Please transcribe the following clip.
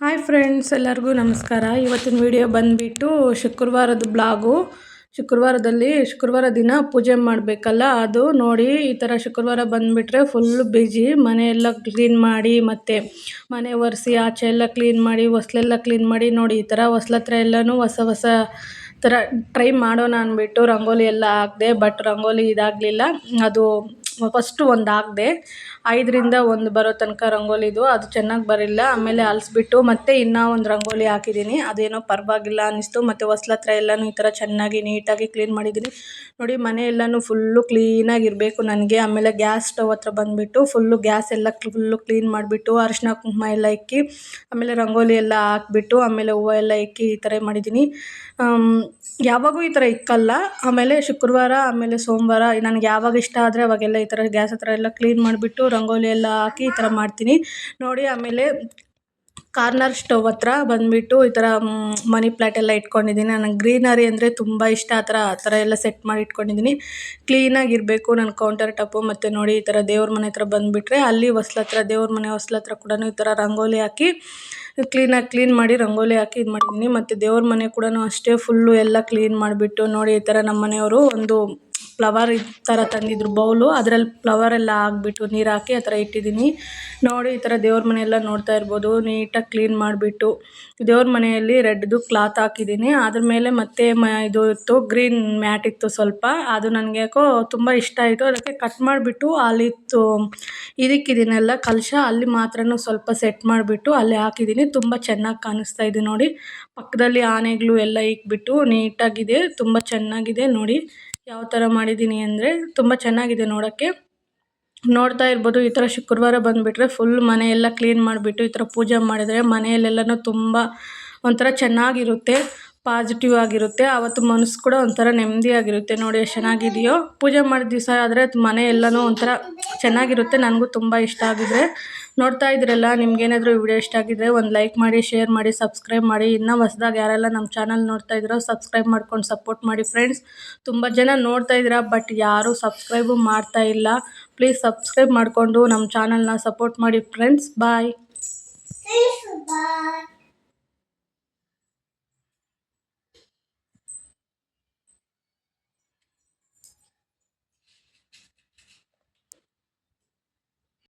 Hi friends ಎಲ್ಲರಿಗೂ ನಮಸ್ಕಾರ. ಇವತ್ತಿನ ವಿಡಿಯೋ ಬಂದುಬಿಟ್ಟು ಶುಕ್ರವಾರದ ಬ್ಲಾಗು. ಶುಕ್ರವಾರದಲ್ಲಿ ಶುಕ್ರವಾರ ದಿನ ಪೂಜೆ ಮಾಡಬೇಕಲ್ಲ, ಅದು ನೋಡಿ ಈ ಥರ ಶುಕ್ರವಾರ ಬಂದುಬಿಟ್ರೆ ಫುಲ್ ಬಿಜಿ ಮನೆಯೆಲ್ಲ ಕ್ಲೀನ್ ಮಾಡಿ, ಮತ್ತು ಮನೆ ಒರೆಸಿ, ಆಚೆ ಎಲ್ಲ ಕ್ಲೀನ್ ಮಾಡಿ, ಹೊಸ್ಲೆಲ್ಲ ಕ್ಲೀನ್ ಮಾಡಿ, ನೋಡಿ ಈ ಥರ ಹೊಸ್ಲತ್ರ ಎಲ್ಲನೂ ಹೊಸ ಹೊಸ ಥರ ಟ್ರೈ ಮಾಡೋಣ ಅಂದ್ಬಿಟ್ಟು ರಂಗೋಲಿ ಎಲ್ಲ ಹಾಕಿದೆ ಬಟ್ ರಂಗೋಲಿ ಇದಾಗಲಿಲ್ಲ. ಅದು ಫಸ್ಟು ಒಂದು ಹಾಕ್ದೆ ಐದರಿಂದ ಒಂದು ಬರೋ ತನಕ ರಂಗೋಲಿದು ಅದು ಚೆನ್ನಾಗಿ ಬರಲಿಲ್ಲ. ಆಮೇಲೆ ಅಲಿಸ್ಬಿಟ್ಟು ಮತ್ತೆ ಇನ್ನೂ ಒಂದು ರಂಗೋಲಿ ಹಾಕಿದ್ದೀನಿ. ಅದೇನೋ ಪರವಾಗಿಲ್ಲ ಅನ್ನಿಸ್ತು ಮತ್ತು ಹೊಸ್ಲತ್ರ ಎಲ್ಲನೂ ಈ ಥರ ಚೆನ್ನಾಗಿ ನೀಟಾಗಿ ಕ್ಲೀನ್ ಮಾಡಿದ್ದೀನಿ. ನೋಡಿ, ಮನೆ ಎಲ್ಲನೂ ಫುಲ್ಲು ಕ್ಲೀನಾಗಿರಬೇಕು ನನಗೆ. ಆಮೇಲೆ ಗ್ಯಾಸ್ ಸ್ಟವ್ ಹತ್ರ ಬಂದುಬಿಟ್ಟು ಫುಲ್ಲು ಗ್ಯಾಸ್ ಎಲ್ಲ ಫುಲ್ಲು ಕ್ಲೀನ್ ಮಾಡಿಬಿಟ್ಟು ಅರಿಶಿನ ಕುಂಕುಮ ಎಲ್ಲ ಇಕ್ಕಿ, ಆಮೇಲೆ ರಂಗೋಲಿ ಎಲ್ಲ ಹಾಕ್ಬಿಟ್ಟು ಆಮೇಲೆ ಹೂವು ಎಲ್ಲ ಇಕ್ಕಿ ಈ ಥರ ಮಾಡಿದ್ದೀನಿ. ಯಾವಾಗೂ ಈ ಥರ ಇಕ್ಕಲ್ಲ. ಆಮೇಲೆ ಶುಕ್ರವಾರ, ಆಮೇಲೆ ಸೋಮವಾರ, ನನಗೆ ಯಾವಾಗ ಇಷ್ಟ ಆದರೆ ಅವಾಗೆಲ್ಲ ಈ ಥರ ಗ್ಯಾಸ್ ಹತ್ರ ಎಲ್ಲ ಕ್ಲೀನ್ ಮಾಡಿಬಿಟ್ಟು ರಂಗೋಲಿ ಎಲ್ಲ ಹಾಕಿ ಈ ಥರ ಮಾಡ್ತೀನಿ. ನೋಡಿ, ಆಮೇಲೆ ಕಾರ್ನರ್ ಸ್ಟವ್ ಹತ್ರ ಬಂದುಬಿಟ್ಟು ಈ ಥರ ಮನಿ ಪ್ಲ್ಯಾಟ್ ಎಲ್ಲ ಇಟ್ಕೊಂಡಿದ್ದೀನಿ. ನನಗೆ ಗ್ರೀನರಿ ಅಂದರೆ ತುಂಬ ಇಷ್ಟ. ಆ ಥರ ಆ ಥರ ಎಲ್ಲ ಸೆಟ್ ಮಾಡಿ ಇಟ್ಕೊಂಡಿದ್ದೀನಿ. ಕ್ಲೀನಾಗಿರಬೇಕು ನನ್ನ ಕೌಂಟರ್ ಟಾಪು. ಮತ್ತು ನೋಡಿ, ಈ ಥರ ದೇವ್ರ ಮನೆ ಹತ್ರ ಬಂದುಬಿಟ್ರೆ ಅಲ್ಲಿ ಹೊಸ್ಲ ಹತ್ರ, ದೇವ್ರ ಮನೆ ಹೊಸ್ಲ ಹತ್ರ ಕೂಡ ಈ ಥರ ರಂಗೋಲಿ ಹಾಕಿ ಕ್ಲೀನಾಗಿ ಕ್ಲೀನ್ ಮಾಡಿ ರಂಗೋಲಿ ಹಾಕಿ ಇದು ಮಾಡಿದ್ದೀನಿ ಮತ್ತು ದೇವ್ರ ಮನೆ ಕೂಡ ಅಷ್ಟೇ ಫುಲ್ಲು ಎಲ್ಲ ಕ್ಲೀನ್ ಮಾಡಿಬಿಟ್ಟು ನೋಡಿ, ಈ ಥರ ನಮ್ಮ ಮನೆಯವರು ಒಂದು ಫ್ಲವರ್ ಈ ಥರ ತಂದಿದ್ರು ಬೌಲು. ಅದ್ರಲ್ಲಿ ಫ್ಲವರ್ ಎಲ್ಲ ಹಾಕ್ಬಿಟ್ಟು ನೀರು ಹಾಕಿ ಆ ಥರ ಇಟ್ಟಿದ್ದೀನಿ. ನೋಡಿ, ಈ ಥರ ದೇವ್ರ ಮನೆ ಎಲ್ಲ ನೋಡ್ತಾ ಇರ್ಬೋದು. ನೀಟಾಗಿ ಕ್ಲೀನ್ ಮಾಡಿಬಿಟ್ಟು ದೇವ್ರ ಮನೆಯಲ್ಲಿ ರೆಡ್ದು ಕ್ಲಾತ್ ಹಾಕಿದ್ದೀನಿ. ಅದ್ರ ಮೇಲೆ ಮತ್ತೆ ಮ, ಇದು ಇತ್ತು, ಗ್ರೀನ್ ಮ್ಯಾಟ್ ಇತ್ತು ಸ್ವಲ್ಪ. ಅದು ನನಗೆ ಯಾಕೋ ತುಂಬ ಇಷ್ಟ ಆಯಿತು. ಅದಕ್ಕೆ ಕಟ್ ಮಾಡಿಬಿಟ್ಟು ಅಲ್ಲಿತ್ತು ಇದಕ್ಕಿದ್ದೀನಲ್ಲ ಕಲಶ ಅಲ್ಲಿ ಮಾತ್ರ ಸ್ವಲ್ಪ ಸೆಟ್ ಮಾಡಿಬಿಟ್ಟು ಅಲ್ಲಿ ಹಾಕಿದ್ದೀನಿ. ತುಂಬ ಚೆನ್ನಾಗಿ ಕಾಣಿಸ್ತಾ ಇದೆ ನೋಡಿ. ಪಕ್ಕದಲ್ಲಿ ಆನೆಗಳು ಎಲ್ಲ ಇಕ್ಬಿಟ್ಟು ನೀಟಾಗಿದೆ. ತುಂಬ ಚೆನ್ನಾಗಿದೆ ನೋಡಿ. ಯಾವ ಥರ ಮಾಡಿದ್ದೀನಿ ಅಂದರೆ ತುಂಬ ಚೆನ್ನಾಗಿದೆ ನೋಡೋಕ್ಕೆ. ನೋಡ್ತಾ ಇರ್ಬೋದು, ಈ ಥರ ಶುಕ್ರವಾರ ಬಂದುಬಿಟ್ರೆ ಫುಲ್ ಮನೆಯೆಲ್ಲ ಕ್ಲೀನ್ ಮಾಡಿಬಿಟ್ಟು ಈ ಥರ ಪೂಜೆ ಮಾಡಿದರೆ ಮನೆಯಲ್ಲೆಲ್ಲನೂ ತುಂಬ ಒಂಥರ ಚೆನ್ನಾಗಿರುತ್ತೆ ಪಾಸಿಟಿವ್ ಆಗಿರುತ್ತೆ. ಆವತ್ತು ಮನಸ್ಸು ಕೂಡ ಒಂಥರ ನೆಮ್ಮದಿಯಾಗಿರುತ್ತೆ ನೋಡಿ, ಎಷ್ಟು ಚೆನ್ನಾಗಿದೆಯೋ. ಪೂಜೆ ಮಾಡಿದ ದಿವಸ ಆದರೆ ಮನೆ ಎಲ್ಲನೂ ಒಂಥರ ಚೆನ್ನಾಗಿರುತ್ತೆ, ನನಗೂ ತುಂಬ ಇಷ್ಟ ಆಗಿದೆ ನೋಡ್ತಾ ಇದ್ರಲ್ಲ, ನಿಮ್ಗೇನಾದರೂ ವಿಡಿಯೋ ಇಷ್ಟ ಆಗಿದ್ರೆ ಒಂದು ಲೈಕ್ ಮಾಡಿ, ಶೇರ್ ಮಾಡಿ, ಸಬ್ಸ್ಕ್ರೈಬ್ ಮಾಡಿ. ಇನ್ನೂ ಹೊಸದಾಗ ಯಾರೆಲ್ಲ ನಮ್ಮ ಚಾನಲ್ ನೋಡ್ತಾ ಇದ್ರೋ ಸಬ್ಸ್ಕ್ರೈಬ್ ಮಾಡ್ಕೊಂಡು ಸಪೋರ್ಟ್ ಮಾಡಿ ಫ್ರೆಂಡ್ಸ್. ತುಂಬ ಜನ ನೋಡ್ತಾ ಇದ್ದೀರಾ, ಬಟ್ ಯಾರು ಸಬ್ಸ್ಕ್ರೈಬು ಮಾಡ್ತಾ ಇಲ್ಲ. ಪ್ಲೀಸ್ ಸಬ್ಸ್ಕ್ರೈಬ್ ಮಾಡಿಕೊಂಡು ನಮ್ಮ ಚಾನಲ್ನ ಸಪೋರ್ಟ್ ಮಾಡಿ ಫ್ರೆಂಡ್ಸ್. ಬಾಯ್.